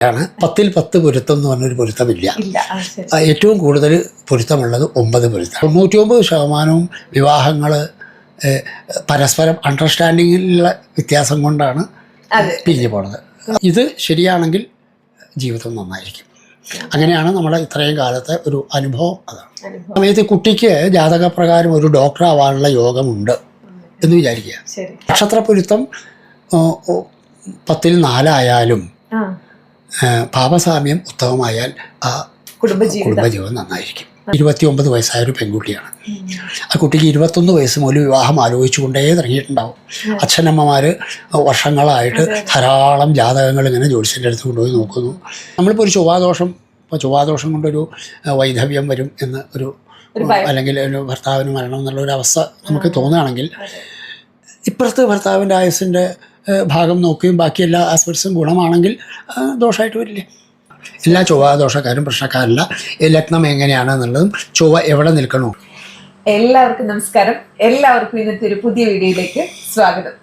ആണ് പത്തിൽ പത്ത് പൊരുത്തം എന്ന് പറഞ്ഞൊരു പൊരുത്തമില്ല. ഏറ്റവും കൂടുതൽ പൊരുത്തമുള്ളത് ഒമ്പത് പൊരുത്തം. തൊണ്ണൂറ്റി ഒമ്പത് ശതമാനവും വിവാഹങ്ങൾ പരസ്പരം അണ്ടർസ്റ്റാൻഡിങ്ങിലുള്ള വ്യത്യാസം കൊണ്ടാണ് പിരിഞ്ഞു പോണത്. ഇത് ശരിയാണെങ്കിൽ ജീവിതം നന്നായിരിക്കും. അങ്ങനെയാണ് നമ്മുടെ ഇത്രയും കാലത്തെ ഒരു അനുഭവം അതാണ്. സമയത്ത് കുട്ടിക്ക് ജാതകപ്രകാരം ഒരു ഡോക്ടർ ആവാനുള്ള യോഗമുണ്ട് എന്ന് വിചാരിക്കുക. ശരി. നക്ഷത്ര പൊരുത്തം ഓ, ഓ, പത്തിൽ നാലായാലും പാപസാമ്യം ഉത്തമമായാൽ ആ കുടുംബജീവിതം. നന്നായിരിക്കും. ഇരുപത്തി ഒമ്പത് വയസ്സായ ഒരു പെൺകുട്ടിയാണ് ആ കുട്ടിക്ക് ഇരുപത്തൊന്ന് വയസ്സ് മുതൽ വിവാഹം ആലോചിച്ചുകൊണ്ടേ തുടങ്ങിയിട്ടുണ്ടാവും അച്ഛനമ്മമാർ വർഷങ്ങളായിട്ട് ധാരാളം ജാതകങ്ങൾ ഇങ്ങനെ ജ്യോത്സ്യന്റെ അടുത്ത് കൊണ്ടുപോയി നോക്കുന്നു. നമ്മളിപ്പോൾ ഒരു ചൊവ്വാദോഷം ഇപ്പോൾ ചൊവ്വാദോഷം കൊണ്ടൊരു വൈധവ്യം വരും എന്ന് ഒരു അല്ലെങ്കിൽ ഒരു ഭർത്താവിന് മരണം എന്നുള്ള ഒരു അവസ്ഥ നമുക്ക് തോന്നുകയാണെങ്കിൽ. ഇപ്പുറത്ത് ഭർത്താവിന്റെ ആയുസിന്റെ ഭാഗം നോക്കുകയും ബാക്കി എല്ലാ ആസ്പെക്ട്സും ഗുണമാണെങ്കിൽ ദോഷമായിട്ട് വരില്ലേ? എല്ലാ ചൊവ്വ ദോഷക്കാരും പ്രശ്നക്കാരല്ല. ലഗ്നം എങ്ങനെയാണ് എന്നുള്ളതും ചൊവ്വ എവിടെ നിൽക്കണോ? എല്ലാവർക്കും നമസ്കാരം. എല്ലാവർക്കും ഇന്നത്തെ ഒരു പുതിയ വീഡിയോയിലേക്ക് സ്വാഗതം.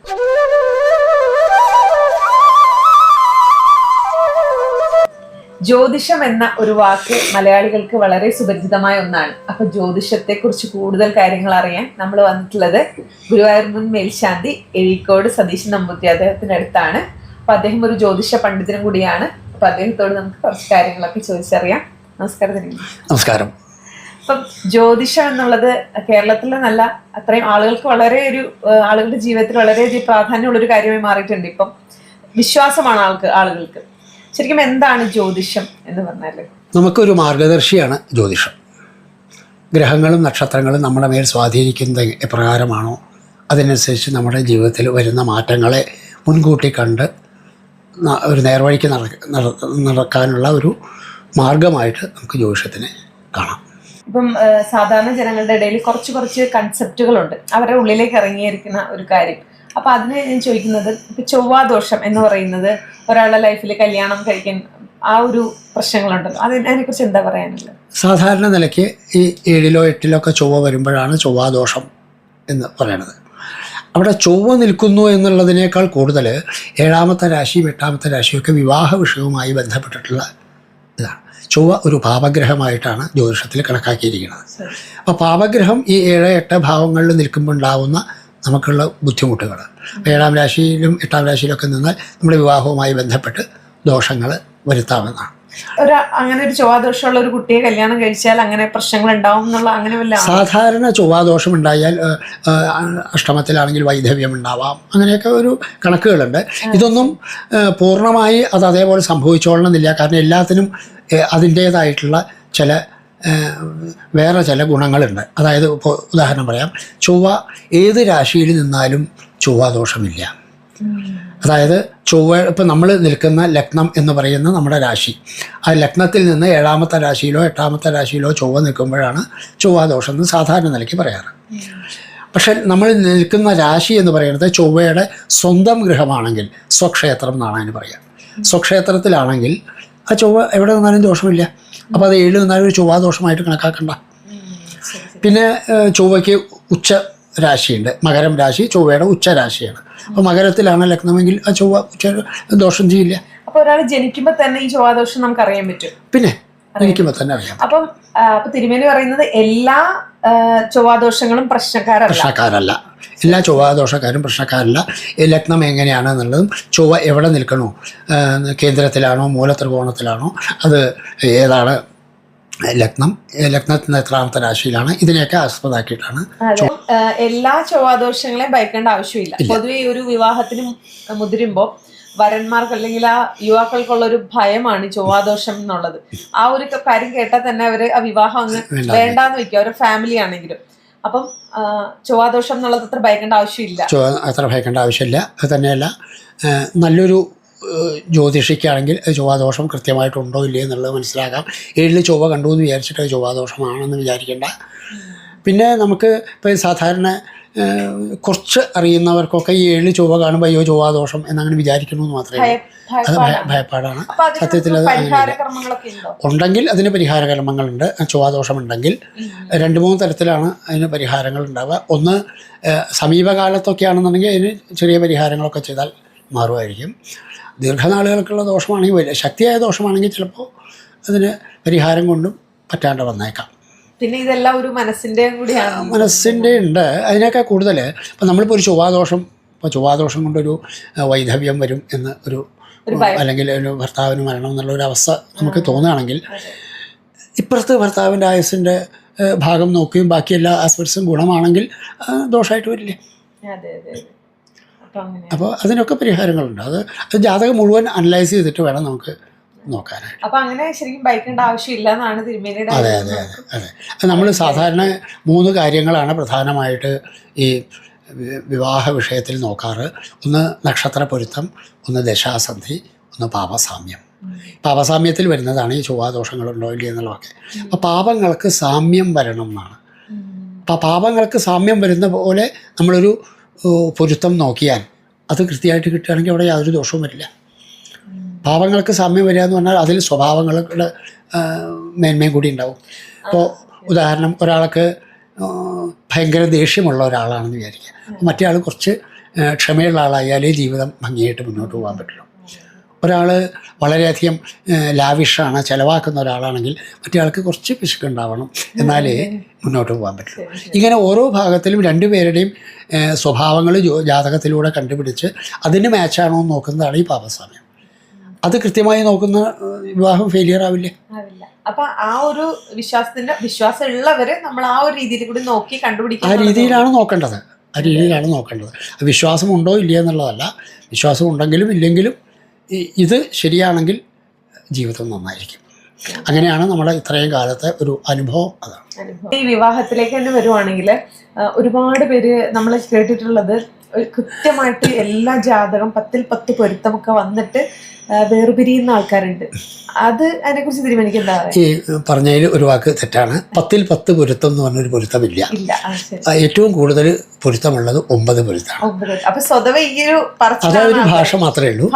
ജ്യോതിഷം എന്ന ഒരു വാക്ക് മലയാളികൾക്ക് വളരെ സുപരിചിതമായ ഒന്നാണ്. അപ്പൊ ജ്യോതിഷത്തെ കുറിച്ച് കൂടുതൽ കാര്യങ്ങൾ അറിയാൻ നമ്മൾ വന്നിട്ടുള്ളത് ഗുരുവായൂർ മുൻ മേൽശാന്തി എഴീക്കോട് സതീശൻ നമ്പൂതിരി അദ്ദേഹത്തിന്റെ അടുത്താണ്. അപ്പൊ അദ്ദേഹം ഒരു ജ്യോതിഷ പണ്ഡിതനും കൂടിയാണ്. അപ്പൊ അദ്ദേഹത്തോട് നമുക്ക് കുറച്ച് കാര്യങ്ങളൊക്കെ ചോദിച്ചറിയാം. നമസ്കാരം നമസ്കാരം. അപ്പം ജ്യോതിഷം എന്നുള്ളത് കേരളത്തിലെ നല്ല അത്രയും ആളുകൾക്ക് വളരെ ഒരു ആളുകളുടെ ജീവിതത്തിൽ വളരെയധികം പ്രാധാന്യമുള്ള ഒരു കാര്യമായി മാറിയിട്ടുണ്ട്. ഇപ്പം വിശ്വാസമാണ് ആൾക്ക് ആളുകൾക്ക്. ശരിക്കും എന്താണ് ജ്യോതിഷം എന്ന് പറഞ്ഞാൽ നമുക്കൊരു മാർഗദർശിയാണ് ജ്യോതിഷം. ഗ്രഹങ്ങളും നക്ഷത്രങ്ങളും നമ്മുടെ മേൽ സ്വാധീനിക്കുന്നത് എപ്രകാരമാണോ അതിനനുസരിച്ച് നമ്മുടെ ജീവിതത്തിൽ വരുന്ന മാറ്റങ്ങളെ മുൻകൂട്ടി കണ്ട് ഒരു നേർവഴിക്ക് നടക്കാനുള്ള ഒരു മാർഗമായിട്ട് നമുക്ക് ജ്യോതിഷത്തിനെ കാണാം. ഇപ്പം സാധാരണ ജനങ്ങളുടെ ഇടയിൽ കുറച്ച് കുറച്ച് കൺസെപ്റ്റുകളുണ്ട് അവരുടെ ഉള്ളിലേക്ക് ഇറങ്ങിയിരിക്കുന്ന ഒരു കാര്യം. അപ്പൊ അതിന് ഞാൻ ചോദിക്കുന്നത് ഇപ്പൊ ചൊവ്വാദോഷം എന്ന് പറയുന്നത് ഒരാളുടെ ലൈഫിൽ കല്യാണം കഴിക്കാൻ ആ ഒരു പ്രശ്നങ്ങളുണ്ടല്ലോ അത് അതിനെക്കുറിച്ച് എന്താ പറയാനുള്ളത്? സാധാരണ നിലയ്ക്ക് ഈ ഏഴിലോ എട്ടിലോ ഒക്കെ ചൊവ്വ വരുമ്പോഴാണ് ചൊവ്വാദോഷം എന്ന് പറയണത്. അവിടെ ചൊവ്വ നിൽക്കുന്നു എന്നുള്ളതിനേക്കാൾ കൂടുതൽ ഏഴാമത്തെ രാശിയും എട്ടാമത്തെ രാശിയും ഒക്കെ വിവാഹ വിഷയവുമായി ബന്ധപ്പെട്ടിട്ടുള്ള ഇതാണ്. ചൊവ്വ ഒരു പാപഗ്രഹമായിട്ടാണ് ജ്യോതിഷത്തിൽ കണക്കാക്കിയിരിക്കുന്നത്. അപ്പോൾ പാപഗ്രഹം ഈ ഏഴ് എട്ട് ഭാവങ്ങളിൽ നിൽക്കുമ്പോൾ ഉണ്ടാകുന്ന നമുക്കുള്ള ബുദ്ധിമുട്ടുകൾ ഏഴാം രാശിയിലും എട്ടാം രാശിയിലൊക്കെ നിന്നാൽ നമ്മുടെ വിവാഹവുമായി ബന്ധപ്പെട്ട് ദോഷങ്ങൾ വരുത്താവുന്നതാണ്. ഒരു അങ്ങനെ ഒരു ചൊവ്വാദോഷമുള്ള ഒരു കുട്ടിയെ കല്യാണം കഴിച്ചാൽ അങ്ങനെ പ്രശ്നങ്ങൾ ഉണ്ടാവും എന്നുള്ള അങ്ങനെ വല്ല സാധാരണ ചൊവ്വാദോഷം ഉണ്ടായാൽ അഷ്ടമത്തിലാണെങ്കിൽ വൈധവ്യം ഉണ്ടാവാം. അങ്ങനെയൊക്കെ ഒരു കണക്കുകളുണ്ട്. ഇതൊന്നും പൂർണമായി അത് അതേപോലെ സംഭവിച്ചോളണമെന്നില്ല. കാരണം എല്ലാത്തിനും അതിന്റേതായിട്ടുള്ള ചില വേറെ ചില ഗുണങ്ങളുണ്ട്. അതായത് ഉദാഹരണം പറയാം. ചൊവ്വ ഏത് രാശിയിൽ നിന്നാലും ചൊവ്വ ദോഷമില്ല. അതായത് ചൊവ്വ ഇപ്പം നമ്മൾ നിൽക്കുന്ന ലഗ്നം എന്ന് പറയുന്ന നമ്മുടെ രാശി. ആ ലഗ്നത്തിൽ നിന്ന് ഏഴാമത്തെ രാശിയിലോ എട്ടാമത്തെ രാശിയിലോ ചൊവ്വ നിൽക്കുമ്പോഴാണ് ചൊവ്വ ദോഷം എന്ന് സാധാരണ നിലയ്ക്ക് പറയാറ്. പക്ഷെ നമ്മൾ നിൽക്കുന്ന രാശി എന്ന് പറയുന്നത് ചൊവ്വയുടെ സ്വന്തം ഗൃഹമാണെങ്കിൽ സ്വക്ഷേത്രം എന്നാണ് അതിന് പറയുക സ്വക്ഷേത്രത്തിലാണെങ്കിൽ ആ ചൊവ്വ എവിടെ നിന്നാലും ദോഷമില്ല. അപ്പോൾ അത് ഏഴ് നിന്നാലും ഒരു ചൊവ്വാദോഷമായിട്ട് കണക്കാക്കണ്ട. പിന്നെ ചൊവ്വയ്ക്ക് ഉച്ച രാശിയുണ്ട്. മകരം രാശി ചൊവ്വയുടെ ഉച്ച രാശിയാണ്. അപ്പോൾ മകരത്തിലാണ് ലഗ്നമെങ്കിൽ ആ ചൊവ്വ ഉച്ച ദോഷം ചെയ്യില്ല. അപ്പോൾ ഒരാൾ ജനിക്കുമ്പോൾ തന്നെ ഈ ചൊവ്വാദോഷം നമുക്ക് അറിയാൻ പറ്റും. പിന്നെ ജനിക്കുമ്പോൾ തന്നെ അറിയാം. അപ്പം തിരുമേനി പറയുന്നത് എല്ലാ ചൊവ്വാദോഷങ്ങളും പ്രശ്നക്കാരല്ല. പ്രശ്നക്കാരല്ല. എല്ലാ ചൊവ്വാദോഷക്കാരും പ്രശ്നക്കാരല്ല. ഈ ലഗ്നം എങ്ങനെയാണ് എന്നുള്ളതും ചൊവ്വ എവിടെ നിൽക്കണോ കേന്ദ്രത്തിലാണോ മൂലത്രികോണത്തിലാണോ അത് ഏതാണ് ലഗ്നം ലഗ്നത്തിന്റെ ലഗ്നത്തിന് എത്രാമത്തെ രാശിയിലാണ് ഇതിനെയൊക്കെ ആസ്പദമാക്കിയിട്ടാണ് എല്ലാ ചൊവ്വാദോഷങ്ങളെയും ഭയക്കേണ്ട ആവശ്യമില്ല. പൊതുവെ ഒരു വിവാഹത്തിന് മുതിരുമ്പോ വരന്മാർക്ക് അല്ലെങ്കിൽ ആ യുവാക്കൾക്കുള്ള ഒരു ഭയമാണ് ചൊവ്വാദോഷം എന്നുള്ളത്. ആ ഒരു കാര്യം കേട്ടാൽ തന്നെ അവർ ആ വിവാഹം അങ്ങ് വേണ്ട. വേണ്ടാന്ന് വെക്കുക അവരുടെ ഫാമിലി ആണെങ്കിലും. അപ്പം ചൊവ്വാദോഷം എന്നുള്ളത് അത്ര ഭയക്കേണ്ട ആവശ്യമില്ല. അത്ര ഭയക്കേണ്ട ആവശ്യമില്ല. അത് തന്നെയല്ല നല്ലൊരു ജ്യോതിഷിക്കാണെങ്കിൽ ചൊവ്വാദോഷം കൃത്യമായിട്ടുണ്ടോ ഇല്ലയോ എന്നുള്ളത് മനസ്സിലാക്കാം. ഏഴിൽ ചൊവ്വ കണ്ടു എന്ന് വിചാരിച്ചിട്ട് ചൊവ്വാദോഷമാണെന്ന് വിചാരിക്കേണ്ട. പിന്നെ നമുക്ക് ഇപ്പോൾ സാധാരണ കുറച്ച് അറിയുന്നവർക്കൊക്കെ ഈ ഏഴ് ചൊവ്വ കാണുമ്പോൾ അയ്യോ ചൊവ്വാദോഷം എന്നങ്ങനെ വിചാരിക്കണമെന്ന് മാത്രമേ. അത് ഭയ- ഭയപ്പാടാണ്. സത്യത്തിൽ അത്. ഉണ്ടെങ്കിൽ അതിന് പരിഹാര കർമ്മങ്ങളുണ്ട്. ചൊവ്വാദോഷമുണ്ടെങ്കിൽ രണ്ട് മൂന്ന് തരത്തിലാണ് അതിന് പരിഹാരങ്ങൾ ഉണ്ടാവുക. ഒന്ന് സമീപകാലത്തൊക്കെ ആണെന്നുണ്ടെങ്കിൽ അതിന് ചെറിയ പരിഹാരങ്ങളൊക്കെ ചെയ്താൽ മാറുമായിരിക്കും. ദീർഘനാളുകൾക്കുള്ള ദോഷമാണെങ്കിൽ ശക്തിയായ ദോഷമാണെങ്കിൽ ചിലപ്പോൾ അതിന് പരിഹാരം കൊണ്ടും പറ്റാണ്ട് വന്നേക്കാം. പിന്നെ ഇതെല്ലാം ഒരു മനസ്സിന്റെ കൂടിയാണ്. മനസ്സിന്റെ ഉണ്ട്. അതിനേക്കാൾ കൂടുതൽ ഇപ്പം നമ്മളിപ്പോൾ ഒരു ചൊവ്വാദോഷം ഇപ്പോൾ ചൊവ്വാദോഷം കൊണ്ടൊരു വൈധവ്യം വരും എന്ന് ഒരു അല്ലെങ്കിൽ ഒരു ഭർത്താവിന് മരണം എന്നുള്ള ഒരു അവസ്ഥ നമുക്ക് തോന്നുകയാണെങ്കിൽ ഇപ്പുറത്ത് ഭർത്താവിന്റെ ആയുസിന്റെ ഭാഗം നോക്കുകയും ബാക്കി എല്ലാ ആസ്പെക്ട്സും ഗുണമാണെങ്കിൽ ദോഷമായിട്ട് വരില്ലേ? അപ്പോൾ അതിനൊക്കെ പരിഹാരങ്ങളുണ്ട്. അത് ജാതകം മുഴുവൻ അനലൈസ് ചെയ്തിട്ട് വേണം നമുക്ക് നോക്കാനായിട്ട്. അപ്പൊ അങ്ങനെ ശരിക്കും ആവശ്യമില്ല എന്നാണ് തിരുമേനിയുടെ അതെ അതെ അതെ അതെ. നമ്മൾ സാധാരണ മൂന്ന് കാര്യങ്ങളാണ് പ്രധാനമായിട്ട് ഈ വിവാഹ വിഷയത്തിൽ നോക്കാറ്. ഒന്ന് നക്ഷത്ര പൊരുത്തം ഒന്ന് ദശാസന്ധി ഒന്ന് പാപസാമ്യം. പാപസാമ്യത്തിൽ വരുന്നതാണ് ഈ ചൊവ്വാദോഷങ്ങളുണ്ടോ ഇല്ല എന്നുള്ളതൊക്കെ. അപ്പോൾ പാപങ്ങൾക്ക് സാമ്യം വരണം എന്നാണ്. അപ്പം അപ്പോൾ പാപങ്ങൾക്ക് സാമ്യം വരുന്ന പോലെ നമ്മളൊരു പൊരുത്തം നോക്കിയാൽ അത് കൃത്യമായിട്ട് കിട്ടുകയാണെങ്കിൽ അവിടെ യാതൊരു ദോഷവും വരില്ല. പാപങ്ങൾക്ക് സാമ്യം വരിക എന്ന് പറഞ്ഞാൽ അതിൽ സ്വഭാവങ്ങളുടെ മേന്മയും കൂടി ഉണ്ടാവും. അപ്പോൾ ഉദാഹരണം ഒരാൾക്ക് ഭയങ്കര ദേഷ്യമുള്ള ഒരാളാണെന്ന് വിചാരിക്കുക. മറ്റേ ആൾ കുറച്ച് ക്ഷമയുള്ള ആളായാലേ ജീവിതം ഭംഗിയായിട്ട് മുന്നോട്ട് പോകാൻ പറ്റുള്ളൂ. ഒരാൾ വളരെയധികം ലാവിഷാണ് ചിലവാക്കുന്ന ഒരാളാണെങ്കിൽ മറ്റേ ആൾക്ക് കുറച്ച് പിശുക്കുണ്ടാവണം എന്നാലേ മുന്നോട്ട് പോകാൻ പറ്റുള്ളൂ. ഇങ്ങനെ ഓരോ ഭാഗത്തിലും രണ്ടുപേരുടെയും സ്വഭാവങ്ങൾ ജാതകത്തിലൂടെ കണ്ടുപിടിച്ച് അതിന് മാച്ചാണോ എന്ന് നോക്കുന്നതാണ് ഈ പാപസാമ്യം. അത് കൃത്യമായി നോക്കുന്ന വിവാഹം ഫെയിലിയർ ആവില്ലേ? അപ്പൊ ആ ഒരു വിശ്വാസത്തിന്റെ വിശ്വാസം ഉള്ളവര് നമ്മൾ ആ ഒരു രീതിയിൽ കൂടി നോക്കി കണ്ടുപിടിക്കുക ആ രീതിയിലാണ് നോക്കേണ്ടത്. ആ രീതിയിലാണ് നോക്കേണ്ടത്. വിശ്വാസം ഉണ്ടോ ഇല്ലയോ എന്നുള്ളതല്ല. വിശ്വാസം ഉണ്ടെങ്കിലും ഇല്ലെങ്കിലും ഇത് ശരിയാണെങ്കിൽ ജീവിതം നന്നായിരിക്കും. അങ്ങനെയാണ് നമ്മുടെ ഇത്രയും കാലത്തെ ഒരു അനുഭവം അതാണ്. ഈ വിവാഹത്തിലേക്ക് തന്നെ വരുവാണെങ്കിൽ ഒരുപാട് പേര് നമ്മൾ കേട്ടിട്ടുള്ളത് കൃത്യമായിട്ട് എല്ലാ ജാതകം പത്തിൽ പത്ത് പൊരുത്തമൊക്കെ വന്നിട്ട് വേർപിരിയുന്ന ആൾക്കാരുണ്ട്. അത് അതിനെ കുറിച്ച് തീരുമാനിക്കുക എന്താ ഈ പറഞ്ഞതിൽ ഒരു വാക്ക് തെറ്റാണ്. പത്തിൽ പത്ത് പൊരുത്തം എന്ന് പറഞ്ഞൊരു പൊരുത്തമില്ല. ഏറ്റവും കൂടുതൽ പൊരുത്തമുള്ളത് ഒമ്പത് പൊരുത്തമാണ്. അപ്പൊ സ്വതവേ ഈ ഒരു അതൊരു ഭാഷ മാത്രമേ ഉള്ളൂ.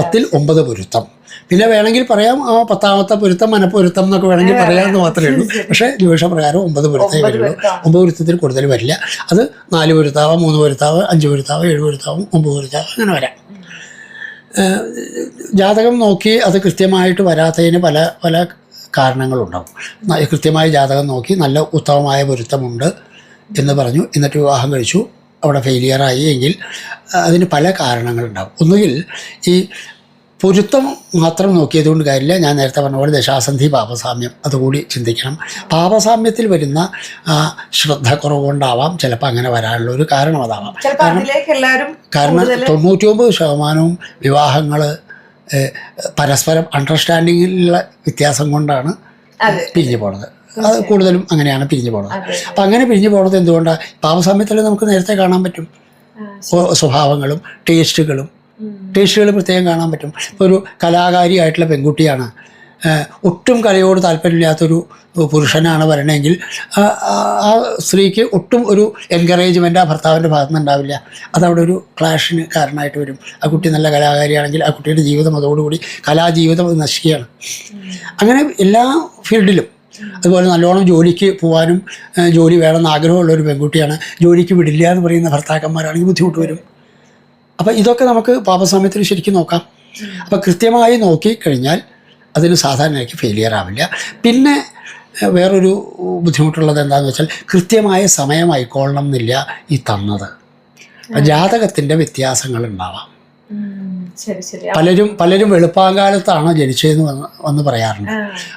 പത്തിൽ ഒമ്പത് പൊരുത്തം. പിന്നെ വേണമെങ്കിൽ പറയാം ആ പത്താമത്തെ പൊരുത്തം മനപ്പൊരുത്തം എന്നൊക്കെ വേണമെങ്കിൽ പറയാമെന്ന് മാത്രമേ ഉള്ളൂ. പക്ഷേ ജ്യോതിഷപ്രകാരം ഒമ്പത് പൊരുത്തേ വരുള്ളൂ. ഒമ്പത് പൊരുത്തത്തിൽ കൂടുതൽ വരില്ല. അത് നാല് പൊരുത്താവാം മൂന്ന് പൊരുത്താവ് അഞ്ച് പൊരുത്താവ് ഏഴ് പൊരുത്താവും ഒമ്പത് പൊരുത്താവ് അങ്ങനെ വരാം. ജാതകം നോക്കി അത് കൃത്യമായിട്ട് വരാത്തതിന് പല പല കാരണങ്ങളുണ്ടാവും. കൃത്യമായി ജാതകം നോക്കി നല്ല ഉത്തമമായ പൊരുത്തമുണ്ട് എന്ന് പറഞ്ഞു. എന്നിട്ട് വിവാഹം കഴിച്ചു. അവിടെ ഫെയിലിയറായി എങ്കിൽ അതിന് പല കാരണങ്ങളുണ്ടാവും. ഒന്നുകിൽ ഈ പൊരുത്തം മാത്രം നോക്കിയതുകൊണ്ട് കാര്യമില്ല. ഞാൻ നേരത്തെ പറഞ്ഞ പോലെ ദശാസന്ധി പാപസാമ്യം അതുകൂടി ചിന്തിക്കണം. പാപസാമ്യത്തിൽ വരുന്ന ശ്രദ്ധ കുറവുകൊണ്ടാവാം. ചിലപ്പോൾ അങ്ങനെ വരാനുള്ള ഒരു കാരണം അതാവാം. കാരണം കാരണം തൊണ്ണൂറ്റി ഒമ്പത് ശതമാനവും വിവാഹങ്ങൾ പരസ്പരം അണ്ടർസ്റ്റാൻഡിങ്ങിലുള്ള വ്യത്യാസം കൊണ്ടാണ്. പിരിഞ്ഞു പോണത്. അത് കൂടുതലും അങ്ങനെയാണ് പിരിഞ്ഞു പോണത്. അപ്പം അങ്ങനെ പിരിഞ്ഞു പോണത് എന്തുകൊണ്ടാണ് പാപസാമ്യത്തിൽ നമുക്ക് നേരത്തെ കാണാൻ പറ്റും. സ്വഭാവങ്ങളും ടേസ്റ്റുകളും. ടേസ്റ്റുകൾ പ്രത്യേകം കാണാൻ പറ്റും. ഇപ്പോൾ ഒരു കലാകാരിയായിട്ടുള്ള പെൺകുട്ടിയാണ്. ഒട്ടും കലയോട് താല്പര്യമില്ലാത്തൊരു പുരുഷനാണ് വരണമെങ്കിൽ ആ- സ്ത്രീക്ക് ഒട്ടും ഒരു എൻകറേജ്മെന്റ് ആ ഭർത്താവിന്റെ ഭാഗത്തു നിന്നുണ്ടാവില്ല അതവിടെ ഒരു ക്ലാഷിന് കാരണമായിട്ട് വരും. ആ കുട്ടി നല്ല കലാകാരിയാണെങ്കിൽ ആ കുട്ടിയുടെ ജീവിതം അതോടുകൂടി കലാജീവിതം അത് നശിക്കുകയാണ്. അങ്ങനെ എല്ലാ ഫീൽഡിലും അതുപോലെ നല്ലോണം ജോലിക്ക് പോകാനും ജോലി വേണമെന്ന് ആഗ്രഹമുള്ള ഒരു പെൺകുട്ടിയാണ്. ജോലിക്ക് വിടില്ല എന്ന് പറയുന്ന ഭർത്താക്കന്മാരാണെങ്കിൽ ബുദ്ധിമുട്ട് വരും. അപ്പം ഇതൊക്കെ നമുക്ക് പാപസമയത്തിൽ ശരിക്കും നോക്കാം. അപ്പം കൃത്യമായി നോക്കിക്കഴിഞ്ഞാൽ അതിന് സാധാരണയ്ക്ക് ഫെയിലിയർ ആവില്ല. പിന്നെ വേറൊരു ബുദ്ധിമുട്ടുള്ളത് എന്താണെന്ന് വെച്ചാൽ കൃത്യമായ സമയമായിക്കൊള്ളണം എന്നില്ല ഈ തന്നത്. ജാതകത്തിന്റെ വ്യത്യാസങ്ങൾ ഉണ്ടാവാം. പലരും പലരും വെളുപ്പാങ്കാലത്താണ് ജനിച്ചതെന്ന് വന്ന് വന്ന് പറയാറുണ്ട്.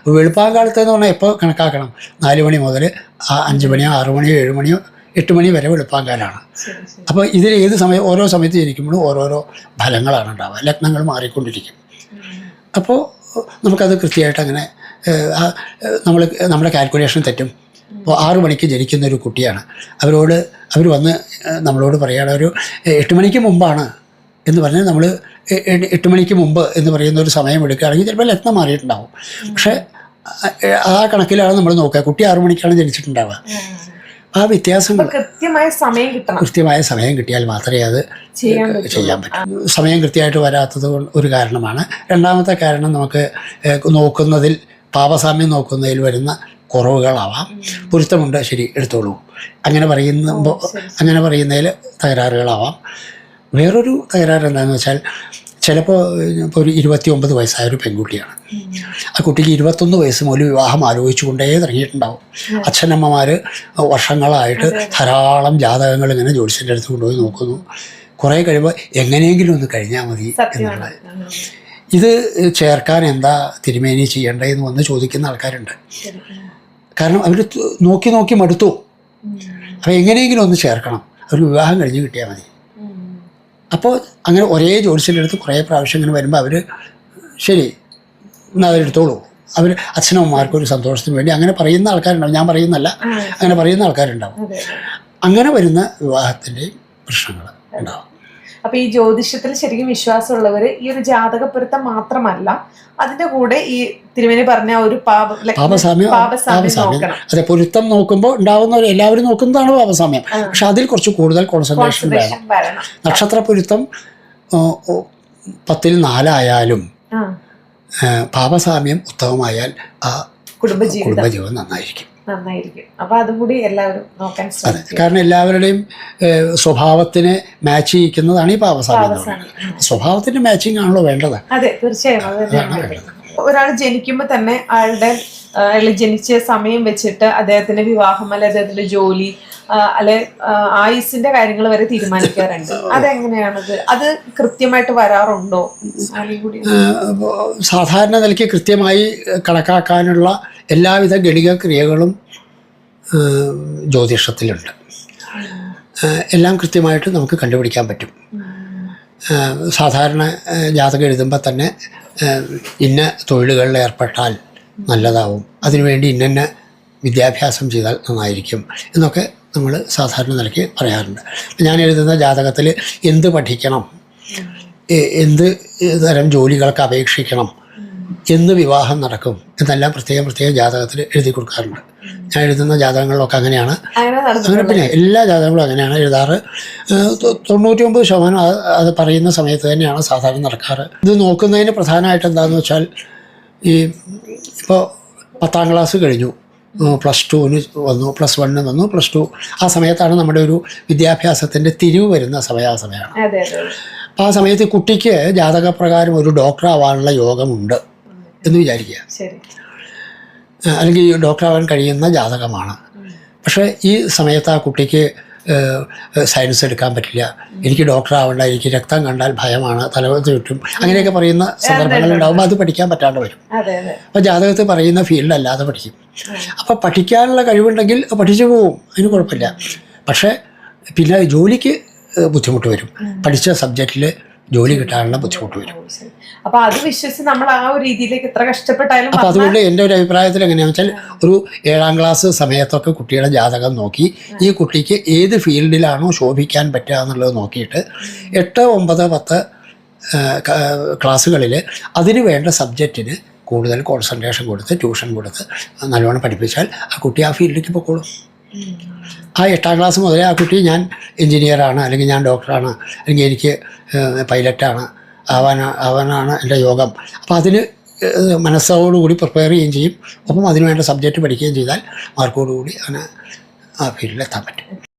വെളുപ്പാങ്കാലത്ത് എന്ന് പറഞ്ഞാൽ എപ്പോൾ കണക്കാക്കണം? നാല് മണി മുതൽ അഞ്ച് മണിയോ ആറ് മണിയോ ഏഴ് മണിയോ എട്ട് മണി വരെ വെളുപ്പാങ്കാലാണ് അപ്പോൾ ഇതിൽ ഏത് സമയം ഓരോ സമയത്ത് ജനിക്കുമ്പോഴും ഓരോരോ ഫലങ്ങളാണ് ഉണ്ടാവുക ലഗ്നങ്ങൾ മാറിക്കൊണ്ടിരിക്കും. അപ്പോൾ നമുക്കത് കൃത്യമായിട്ട് അങ്ങനെ നമ്മൾ നമ്മുടെ കാൽക്കുലേഷൻ തെറ്റും. ഇപ്പോൾ ആറു മണിക്ക് ജനിക്കുന്ന ഒരു കുട്ടിയാണ്. അവരോട് അവർ വന്ന് നമ്മളോട് പറയുകയാണ് ഒരു എട്ട് മണിക്ക് മുമ്പാണ്. എന്ന് പറഞ്ഞാൽ നമ്മൾ എട്ട് മണിക്ക് മുമ്പ് എന്ന് പറയുന്ന ഒരു സമയം എടുക്കുകയാണെങ്കിൽ ചിലപ്പോൾ ലഗ്നം മാറിയിട്ടുണ്ടാവും. പക്ഷേ ആ കണക്കിലാണ് നമ്മൾ നോക്കുക. കുട്ടി ആറു മണിക്കാണ് ജനിച്ചിട്ടുണ്ടാവുക. ആ വ്യത്യാസങ്ങൾ കൃത്യമായ സമയം കിട്ടണം. കൃത്യമായ സമയം കിട്ടിയാൽ മാത്രമേ അത് ചെയ്യാൻ പറ്റൂ. പറ്റും. സമയം കൃത്യമായിട്ട് വരാത്തത് ഒരു കാരണമാണ്. രണ്ടാമത്തെ കാരണം നമുക്ക് നോക്കുന്നതിൽ പാപസാമ്യം നോക്കുന്നതിൽ വരുന്ന കുറവുകളാവാം. പൊരുത്തമുണ്ട് ശരി എടുത്തോളൂ. അങ്ങനെ പറയുമ്പോൾ അങ്ങനെ പറയുന്നതിൽ തകരാറുകളാവാം. വേറൊരു തകരാറ് എന്താണെന്ന് വെച്ചാൽ ചിലപ്പോൾ ഇപ്പോൾ ഒരു ഇരുപത്തി ഒമ്പത് വയസ്സായ ഒരു പെൺകുട്ടിയാണ്. ആ കുട്ടിക്ക് ഇരുപത്തൊന്ന് വയസ്സ് മുതൽ വിവാഹം ആലോചിച്ചു കൊണ്ടേ തുടങ്ങിയിട്ടുണ്ടാവും അച്ഛനമ്മമാർ വർഷങ്ങളായിട്ട് ധാരാളം ജാതകങ്ങൾ ഇങ്ങനെ ജ്യോത്സ്യന്റെ അടുത്ത് കൊണ്ടുപോയി നോക്കുന്നു. കുറേ കഴിയുമ്പോൾ എങ്ങനെയെങ്കിലും ഒന്ന് കഴിഞ്ഞാൽ മതി എന്നുള്ളത് ഇത് ചേർക്കാൻ എന്താ തിരുമേനി ചെയ്യേണ്ടതെന്ന് വന്ന് ചോദിക്കുന്ന ആൾക്കാരുണ്ട്. കാരണം അവർ നോക്കി നോക്കി മടുത്തു. അപ്പോൾ എങ്ങനെയെങ്കിലും ഒന്ന് ചേർക്കണം. അവർ വിവാഹം കഴിഞ്ഞ് കിട്ടിയാൽ മതി. അപ്പോൾ അങ്ങനെ ഒരേ ജോലിസിന്റെ അടുത്ത് കുറേ പ്രാവശ്യം ഇങ്ങനെ വരുമ്പോൾ അവർ ശരി എന്നാൽ അവരെടുത്തോളൂ അവർ അച്ഛനമ്മമാർക്ക് ഒരു സന്തോഷത്തിന് വേണ്ടി അങ്ങനെ പറയുന്ന ആൾക്കാരുണ്ടാവും. ഞാൻ പറയുന്നല്ല അങ്ങനെ പറയുന്ന ആൾക്കാരുണ്ടാവും. അങ്ങനെ വരുന്ന വിവാഹത്തിന്റെയും പ്രശ്നങ്ങൾ ഉണ്ടാവും. അപ്പൊ ഈ ജ്യോതിഷത്തിൽ ശരിക്കും വിശ്വാസമുള്ളവർ ഈ ഒരു ജാതക പൊരുത്തം മാത്രമല്ല അതിന്റെ കൂടെ ഈ തിരുമേനി പറഞ്ഞ ഒരു പാപസാമ്യം അതെ പൊരുത്തം നോക്കുമ്പോൾ ഉണ്ടാവുന്ന എല്ലാവരും നോക്കുന്നതാണ് പാപസാമ്യം. പക്ഷെ അതിൽ കുറച്ച് കൂടുതൽ കോൺസെൻട്രേഷൻ വേണം. നക്ഷത്ര പൊരുത്തം പത്തിൽ നാലായാലും പാപസാമ്യം ഉത്തമമായാൽ ആ കുടുംബജീവിതം. കുടുംബജീവിതം നന്നായിരിക്കും. നന്നായിരിക്കും. അപ്പോൾ എല്ലാവരും നോക്കാൻ ശ്രമിക്കും കാരണം എല്ലാവരുടെയും സ്വഭാവത്തിനെ മാച്ച് ചെയ്യിക്കുന്നതാണ് ഈ പാവസാധ്യത. സ്വഭാവത്തിന്റെ മാച്ചിങ് ആണല്ലോ വേണ്ടത്. അതെ തീർച്ചയായും അത് തന്നെയാണ് ഒരാൾ ജനിക്കുമ്പോൾ തന്നെ ആളുടെ അയാൾ ജനിച്ച സമയം വെച്ചിട്ട് അദ്ദേഹത്തിന്റെ വിവാഹം അല്ലെ അദ്ദേഹത്തിന്റെ ജോലി അല്ലെ ആയുസിന്റെ കാര്യങ്ങൾ വരെ തീരുമാനിക്കാറുണ്ട്. അതെങ്ങനെയാണത്? അത് കൃത്യമായിട്ട് വരാറുണ്ടോ? സാധാരണ നിലയ്ക്ക് കൃത്യമായി കണക്കാക്കാനുള്ള എല്ലാവിധ ഗണിക ക്രിയകളും ജ്യോതിഷത്തിലുണ്ട്. എല്ലാം കൃത്യമായിട്ട് നമുക്ക് കണ്ടുപിടിക്കാൻ പറ്റും. സാധാരണ ജാതകം എഴുതുമ്പോൾ തന്നെ ഇന്ന തൊഴിലുകളിൽ ഏർപ്പെട്ടാൽ നല്ലതാവും. അതിനുവേണ്ടി ഇന്ന വിദ്യാഭ്യാസം ചെയ്താൽ നന്നായിരിക്കും എന്നൊക്കെ നമ്മൾ സാധാരണ നിലയ്ക്ക് പറയാറുണ്ട്. ഞാൻ എഴുതുന്ന ജാതകത്തിൽ എന്ത് പഠിക്കണം? എന്ത് തരം ജോലികൾക്ക് അപേക്ഷിക്കണം? എന്ന് വിവാഹം നടക്കും എന്നെല്ലാം പ്രത്യേകം പ്രത്യേകം ജാതകത്തിൽ എഴുതി കൊടുക്കാറുണ്ട്. ഞാൻ എഴുതുന്ന ജാതകങ്ങളിലൊക്കെ അങ്ങനെയാണ്. അങ്ങനെ പിന്നെ എല്ലാ ജാതകങ്ങളും അങ്ങനെയാണ് എഴുതാറ്. തൊണ്ണൂറ്റി ഒമ്പത് ശതമാനം അത് പറയുന്ന സമയത്ത് തന്നെയാണ് സാധാരണ നടക്കാറ്. ഇത് നോക്കുന്നതിന് പ്രധാനമായിട്ട് എന്താണെന്ന് വെച്ചാൽ ഈ ഇപ്പോൾ പത്താം ക്ലാസ് കഴിഞ്ഞു. പ്ലസ് ടുവിന് വന്നു പ്ലസ് വണ്ണിന് വന്നു പ്ലസ് ടു. ആ സമയത്താണ് നമ്മുടെ ഒരു വിദ്യാഭ്യാസത്തിന്റെ തിരിവ് വരുന്ന സമയം ആ സമയമാണ്. അപ്പോൾ ആ സമയത്ത് കുട്ടിക്ക് ജാതകപ്രകാരം ഒരു ഡോക്ടർ ആവാനുള്ള യോഗമുണ്ട്. എന്ന് വിചാരിക്കുക. അല്ലെങ്കിൽ ആവാൻ കഴിയുന്ന ജാതകമാണ്. പക്ഷേ ഈ സമയത്ത് ആ കുട്ടിക്ക് സയൻസ് എടുക്കാൻ പറ്റില്ല. എനിക്ക് ഡോക്ടർ ആവണ്ട എനിക്ക് രക്തം കണ്ടാൽ ഭയമാണ് തലവത്ത് ചുറ്റും അങ്ങനെയൊക്കെ പറയുന്ന സന്ദർഭങ്ങൾ ഉണ്ടാകുമ്പോൾ അത് പഠിക്കാൻ പറ്റാണ്ട് വരും. അപ്പോൾ ജാതകത്തിൽ പറയുന്ന ഫീൽഡ് അല്ലാതെ പഠിക്കും അപ്പോൾ പഠിക്കാനുള്ള കഴിവുണ്ടെങ്കിൽ പഠിച്ചു പോവും. അതിന് കുഴപ്പമില്ല. പക്ഷേ പിന്നെ ജോലിക്ക് ബുദ്ധിമുട്ട് വരും. പഠിച്ച സബ്ജക്റ്റിൽ ജോലി കിട്ടാനുള്ള ബുദ്ധിമുട്ട് വരും. അപ്പൊ അത് വിശ്വസിച്ച് നമ്മൾ ആ ഒരു രീതിയിലേക്ക് എത്ര കഷ്ടപ്പെട്ടാലും അതുകൊണ്ട് എന്റെ ഒരു അഭിപ്രായത്തിൽ എങ്ങനെയാണെന്ന് വെച്ചാൽ ഒരു ഏഴാം ക്ലാസ് സമയത്തൊക്കെ കുട്ടിയുടെ ജാതകം നോക്കി ഈ കുട്ടിക്ക് ഏത് ഫീൽഡിലാണോ ശോഭിക്കാൻ പറ്റുക എന്നുള്ളത് നോക്കിയിട്ട് എട്ട് ഒമ്പത് പത്ത് ക്ലാസ്സുകളിൽ അതിന് വേണ്ട സബ്ജക്റ്റിന് കൂടുതൽ കോൺസെൻട്രേഷൻ കൊടുത്ത് ട്യൂഷൻ കൊടുത്ത് നല്ലോണം പഠിപ്പിച്ചാൽ ആ കുട്ടി ആ ഫീൽഡിലേക്ക് പൊക്കോളും. ആ എട്ടാം ക്ലാസ് മുതലേ ആ കുട്ടി ഞാൻ എഞ്ചിനീയറാണ് അല്ലെങ്കിൽ ഞാൻ ഡോക്ടറാണ് അല്ലെങ്കിൽ എനിക്ക് പൈലറ്റാണ് ആവാനാ ആവാനാണ് എന്റെ യോഗം. അപ്പോൾ അതിന് മനസ്സോടുകൂടി പ്രിപ്പയർ ചെയ്യുകയും ചെയ്യും. ഒപ്പം അതിന് വേണ്ട സബ്ജക്റ്റ് പഠിക്കുകയും ചെയ്താൽ മാർക്കോടുകൂടി അങ്ങനെ ആ ഫീൽഡിലെത്താൻ പറ്റും.